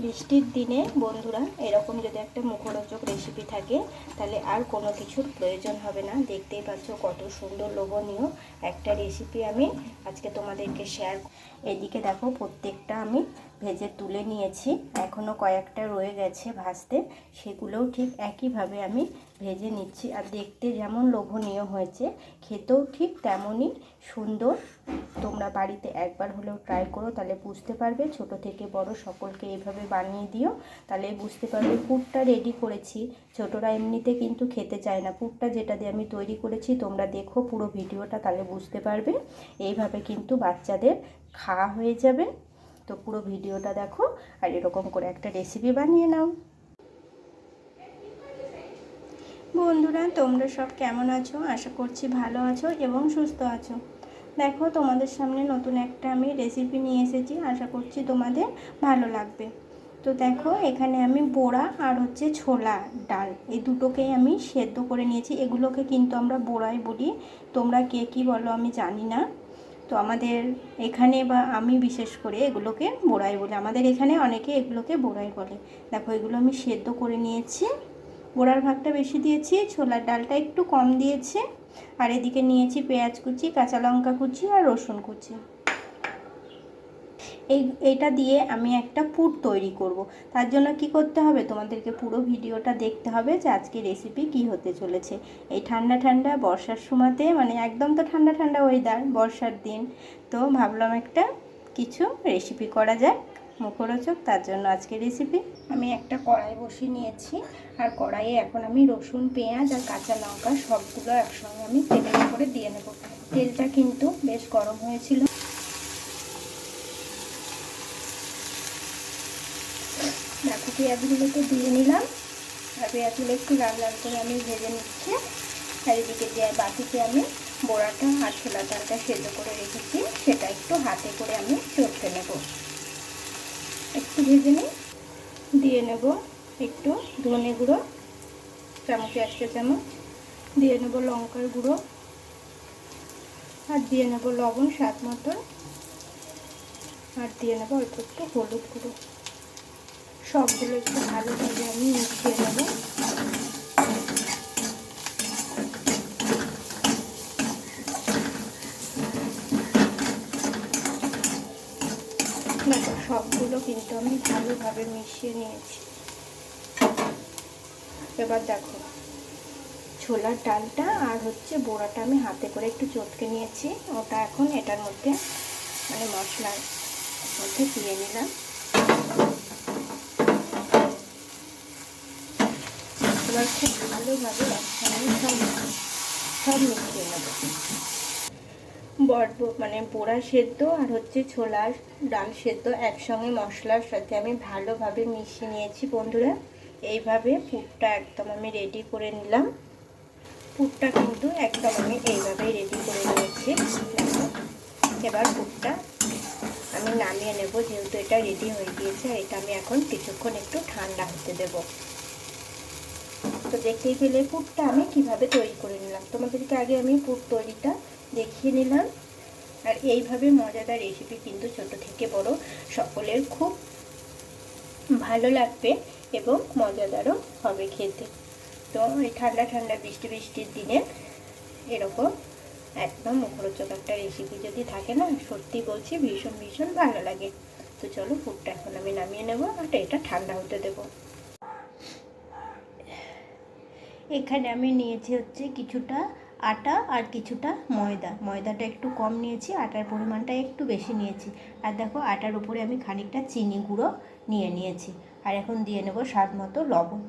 বৃষ্টির দিনে বন্ধুরা, এরকম যদি একটা মুখরোচক রেসিপি থাকে, তাহলে আর কোনো কিছুর প্রয়োজন হবে না। দেখতেই পাচ্ছ কত সুন্দর লোভনীয় একটা রেসিপি আমি আজকে তোমাদেরকে শেয়ার এদিকে দেখো প্রত্যেকটা আমি ভেজে তুলে নিয়েছি। এখনও কয়েকটা রয়ে গেছে ভাজতে। সেগুলোও ঠিক একইভাবে আমি ভেজে নিচ্ছি। আর দেখতে যেমন লোভনীয় হয়েছে, খেতেও ঠিক তেমনই সুন্দর। তোমরা বাড়িতে একবার হলেও ট্রাই করো, তাহলে বুঝতে পারবে। ছোট থেকে বড় সকলকে এইভাবে বানিয়ে দিও। তাহলে বুঝতে পারবে পুরটা রেডি করেছি। ছোটরা এমনিতে কিন্তু খেতে চায় না। পুরটা যেটা দিয়ে আমি তৈরি করেছি, তোমরা দেখো পুরো ভিডিওটা, তাহলে বুঝতে পারবে। এইভাবে কিন্তু বাচ্চাদের খাওয়া হয়ে যাবে। তো পুরো ভিডিওটা দেখো আর এরকম করে একটা রেসিপি বানিয়ে নাও। বন্ধুরা, তোমরা সব কেমন আছো? আশা করছি ভালো আছো এবং সুস্থ আছো। দেখো, তোমাদের সামনে নতুন একটা আমি রেসিপি নিয়ে এসেছি। আশা করছি তোমাদের ভালো লাগবে। তো দেখো, এখানে আমি বোড়া আর হচ্ছে ছোলা ডাল, এই দুটোকেই আমি সেদ্ধ করে নিয়েছি। এগুলোকে কিন্তু আমরা বোড়াই বলি। তোমরা কে কী বলো আমি জানি না। তো আমাদের এখানে বা আমি বিশেষ করে এগুলোকে বোড়াই বলে। আমাদের এখানে অনেকে এগুলোকে বোড়াই বলে। দেখো, এগুলো আমি সেদ্ধ করে নিয়েছি। বোড়ার ভাগটা বেশি দিয়েছি, ছোলার ডালটা একটু কম দিয়েছি। আর এদিকে নিয়েছি পেঁয়াজ কুচি, কাঁচা লঙ্কা কুচি আর রসুন কুচি। এই, এটা দিয়ে আমি একটা পুর তৈরি করব। তার জন্য কি করতে হবে? তোমাদেরকে পুরো ভিডিওটা দেখতে হবে যে আজকে রেসিপি কি হতে চলেছে। এই ঠান্ডা ঠান্ডা বর্ষার সময়তে মানে একদম তো ঠান্ডা ঠান্ডা ওয়েদার বর্ষার দিন, তো ভাবলাম একটা কিছু রেসিপি করা যায় মুখরোচক। তার জন্য আজকে রেসিপি আমি একটা কড়াই বসিয়ে নিয়েছি। আর কড়াইয়ে এখন আমি রসুন, পেঁয়াজ আর কাঁচা লঙ্কা সবগুলো একসঙ্গে আমি তেলের উপরে দিয়ে নেব। তেলটা কিন্তু বেশ গরম হয়েছিল দেখো পেঁয়াজগুলোকে দিয়ে নিলাম। আর পেঁয়াজগুলো একটু লাল লাল করে আমি ভেজে নিচ্ছি। আর এদিকে যে বাটিতে আমি বড়াটা আর ছোলা ডালটা সেদ্ধ করে রেখেছি, সেটা একটু হাতে করে আমি চটকে নেব। একটু ভেজে নিই। দিয়ে নেব একটু ধনে গুঁড়ো, চামচে একটা চামচ। দিয়ে নেব লঙ্কার গুঁড়ো। আর দিয়ে নেব লবণ স্বাদ মতন। আর দিয়ে নেব অল্প একটু হলুদ গুঁড়ো। সবগুলো একটু ভালোভাবে আমি মিশিয়ে নেব। সবগুলো কিন্তু আমি ভালোভাবে মিশিয়ে নিয়েছি। এবার দেখো, ছোলার ডালটা আর হচ্ছে বোড়াটা আমি হাতে করে একটু চটকে নিয়েছি। ওটা এখন এটার মধ্যে মানে মশলার মধ্যে দিয়ে নিলাম এবার খুব ভালোভাবে সব সব মিশিয়ে নেব। বড় মানে পোড়া সেদ্ধ আর হচ্ছে ছোলার ডাল সেদ্ধ একসঙ্গে মশলার সাথে আমি ভালোভাবে মিশিয়ে নিয়েছি বন্ধুরা। এইভাবে পুরটা একদম আমি রেডি করে নিলাম। পুরটা কিন্তু একদম আমি এইভাবেই রেডি করে নিয়েছি। এবার পুরটা আমি নামিয়ে নেব, যেহেতু এটা রেডি হয়ে গিয়েছে এটা আমি এখন কিছুক্ষণ একটু ঠান্ডা হতে দেবো। তো দেখতেই পেলে পুরটা আমি কীভাবে তৈরি করে নিলাম। তোমাদেরকে আগে আমি পুর তৈরিটা দেখিয়ে নিলাম। আর এইভাবে মজাদার রেসিপি কিন্তু ছোট থেকে বড় সকলের খুব ভালো লাগবে এবং মজাদারও হবে খেতে। তো এই ঠান্ডা ঠান্ডা, বৃষ্টি, বৃষ্টির দিনে এরকম একদম মুখরোচক একটা রেসিপি যদি থাকে না, সত্যি বলছি ভীষণ ভীষণ ভালো লাগে। তো চলো পুরটা এখন আমি নামিয়ে নেব, আর এটা ঠান্ডা হতে দেবো। এখানে আমি নিয়েছি হচ্ছে কিছুটা আটা আর কিছুটা ময়দা। ময়দাটা একটু কম নিয়েছি, আটার পরিমাণটা একটু বেশি নিয়েছি। আর দেখো, আটার উপরে আমি খানিকটা চিনি গুঁড়ো নিয়ে নিয়েছি। আর এখন দিয়ে নেব স্বাদ মতো লবণ।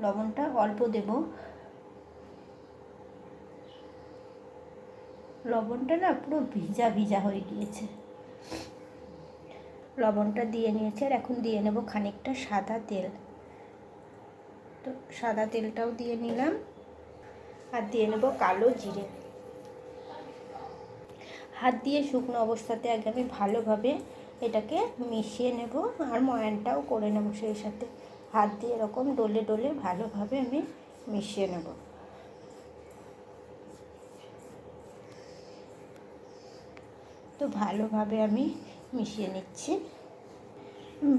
লবণটা অল্প দেব। লবণটা না পুরো ভিজা ভিজা হয়ে গিয়েছে। লবণটা দিয়ে নিয়েছি আর এখন দিয়ে নেব খানিকটা সাদা তেল। তো সাদা তেলটাও দিয়ে নিলাম। আর দিয়ে নেব কালো জিরে। হাত দিয়ে শুকনো অবস্থাতে আগে আমি ভালোভাবে এটাকে মিশিয়ে নেব আর ময়ানটাও করে নেব সেই সাথে। হাত দিয়ে এরকম ডলে ডলে ভালোভাবে আমি মিশিয়ে নেব। তো ভালোভাবে আমি মিশিয়ে নিচ্ছি।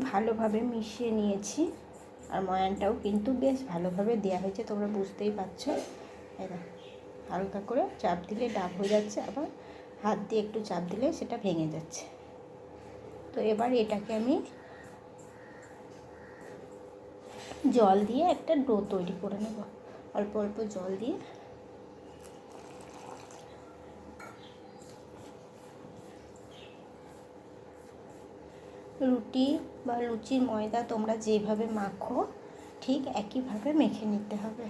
ভালোভাবে মিশিয়ে নিয়েছি। আর ময়ানটাও কিন্তু বেশ ভালোভাবে দেওয়া হয়েছে, তোমরা বুঝতেই পারছ। এরা হালকা করে চাপ দিলে ডাব হয়ে যাচ্ছে, আবার হাত দিয়ে একটু চাপ দিলে সেটা ভেঙে যাচ্ছে। তো এবার এটাকে আমি জল দিয়ে একটা ডো তৈরি করে নেব। অল্প অল্প জল দিয়ে রুটি বা লুচির ময়দা তোমরা যেভাবে মাখো, ঠিক একইভাবে মেখে নিতে হবে।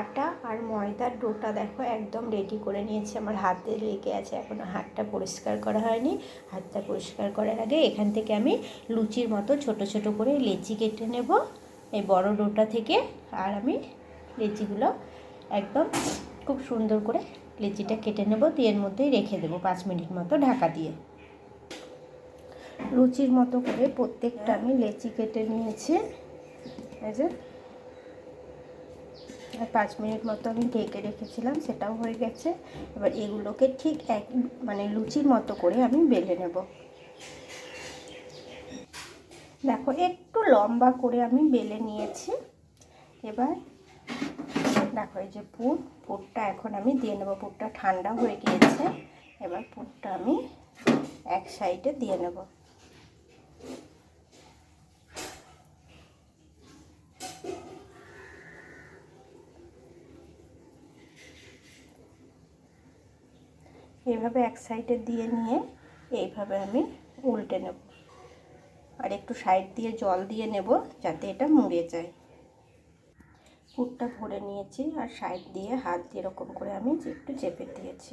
আটা আর ময়দার ডোটা দেখো একদম রেডি করে নিয়েছি, আমার হাতে লেগে আছে এখনও হাতটা পরিষ্কার করা হয়নি। হাতটা পরিষ্কার করার আগে এখান থেকে আমি লুচির মতো ছোট ছোট করে লেচি কেটে নেব, এই বড় ডোটা থেকে। আর আমি লেচিগুলো একদম খুব সুন্দর করে লেচিটা কেটে নেব, দিয়ে এর মধ্যেই রেখে দেবো পাঁচ মিনিট মতো ঢাকা দিয়ে। লুচির মতো করে প্রত্যেকটা আমি লেচি কেটে নিয়েছি। এই যে। আর পাঁচ মিনিট মতো আমি ঢেকে রেখেছিলাম, সেটাও হয়ে গেছে। এবার এগুলোকে ঠিক এক মানে লুচির মতো করে আমি বেলে নেব। দেখো, একটু লম্বা করে আমি বেলে নিয়েছি। এবার দেখো, এই যে পুর, পুরটা এখন আমি দিয়ে নেব। পুরটা ঠান্ডা হয়ে গিয়েছে। এবার পুরটা আমি এক সাইডে দিয়ে নেব। এইভাবে এক সাইডে দিয়ে নিয়ে এইভাবে আমি উল্টে নেব। আর একটু সাইড দিয়ে জল দিয়ে নেব, যাতে এটা মুড়ে যায়। পুরটা ভরে নিয়েছি আর সাইড দিয়ে হাত দিয়ে এরকম করে আমি একটু চেপে দিয়েছি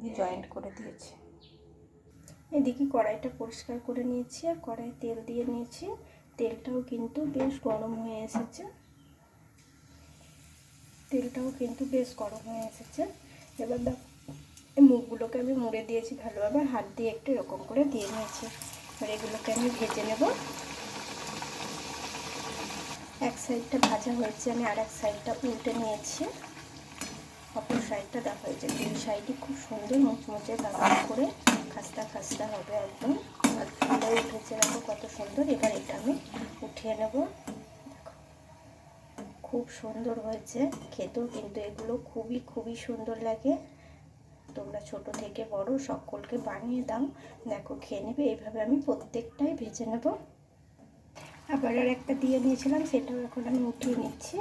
দিয়ে জয়েন্ট করে দিয়েছি। এদিকে কড়াইটা পরিষ্কার করে নিয়েছি আর কড়াই তেল দিয়ে নিয়েছি। তেলটাও কিন্তু বেশ গরম হয়ে এসেছে। তেলটাও কিন্তু বেশ গরম হয়ে এসেছে। এবার মুখগুলোকে আমি মুড়ে দিয়েছি ভালোভাবে হাত দিয়ে একটু এরকম করে দিয়ে নিয়েছি। আর এগুলোকে আমি ভেজে নেব। এক সাইডটা ভাজা হয়েছে, আমি আর এক সাইডটা উল্টে নিয়েছি। অপর সাইডটা দেখা হয়েছে দুই সাইডই খুব সুন্দর মুচমুচে ব্যবহার করে খাস্তা খাস্তা হবে একদম। আর উঠেছে, দেখো কত সুন্দর। এবার এটা আমি উঠিয়ে নেব। খুব সুন্দর হয়েছে। খেতেও কিন্তু এগুলো খুবই খুবই সুন্দর লাগে। তোমরা ছোট থেকে বড় সকলকে বানিয়ে দাও। দেখো, খেয়ে নেবে। এইভাবে আমি প্রত্যেকটাই ভেজে নেব। আবার আর একটা দিয়ে নিয়েছিলাম সেটাও এখন আমি উঠিয়ে নিচ্ছি।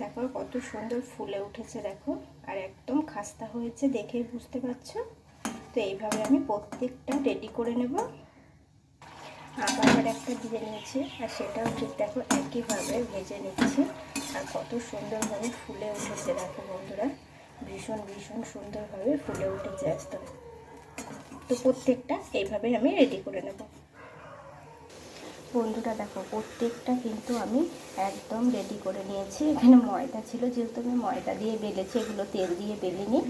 দেখো কত সুন্দর ফুলে উঠেছে, দেখো। আর একদম খাস্তা হয়েছে দেখেই বুঝতে পারছ? তো এইভাবে আমি প্রত্যেকটা রেডি করে নেব। আবার একটা দিয়ে নিয়েছি, আর সেটাও ঠিক দেখো একইভাবে ভেজে নিচ্ছি। আর কত সুন্দরভাবে ফুলে উঠেছে, দেখো বন্ধুরা। ভীষণ ভীষণ সুন্দরভাবে ফুলে উঠেছে একদম। তো প্রত্যেকটা এইভাবে আমি রেডি করে নেব। বন্ধুরা দেখো, প্রত্যেকটা কিন্তু আমি একদম রেডি করে নিয়েছি। এখানে ময়দা ছিল, যেহেতু আমি ময়দা দিয়ে বেলেছি, এগুলো তেল দিয়ে বেলিনি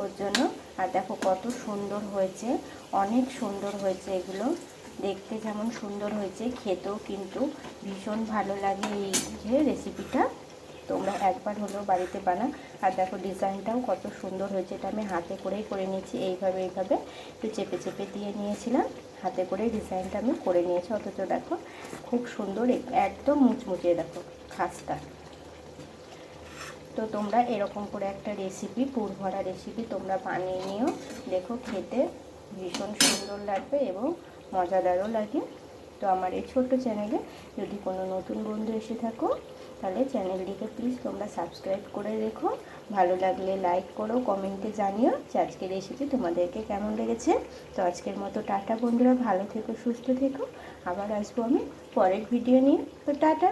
ওর জন্য। আর দেখো কত সুন্দর হয়েছে, অনেক সুন্দর হয়েছে এগুলো। দেখতে যেমন সুন্দর হয়েছে, খেতেও কিন্তু ভীষণ ভালো লাগে এই যে রেসিপিটা তোমরা একবার হলেও বাড়িতে বানা আর দেখো ডিজাইনটাও কত সুন্দর হয়েছে, এটা আমি হাতে করেই করে নিয়েছি, এইভাবে এইভাবে। একটু চেপে চেপে দিয়ে নিয়েছিলাম। হাতে করে ডিজাইনটা আমি করে নিয়েছি। অথচ দেখো, খুব সুন্দর একদম মুচমুচে দেখো খাসটা তো তোমরা এরকম করে একটা রেসিপি পুর ভরা রেসিপি তোমরা বানিয়ে নিও। দেখো খেতে ভীষণ সুন্দর লাগবে এবং মজাদারও লাগে। তো আমার এই ছোট্ট চ্যানেলে যদি কোনো নতুন বন্ধু এসে থাকো, তাহলে চ্যানেলটিকে প্লিজ তোমরা সাবস্ক্রাইব করে রেখো। ভালো লাগলে লাইক করো কমেন্টে জানিও যে আজকের রেসিপি তোমাদেরকে কেমন লেগেছে। তো আজকের মতো টাটা বন্ধুরা, ভালো থেকো, সুস্থ থেকো। আবার আসব আমি পরের ভিডিও নিয়ে। তো টাটা।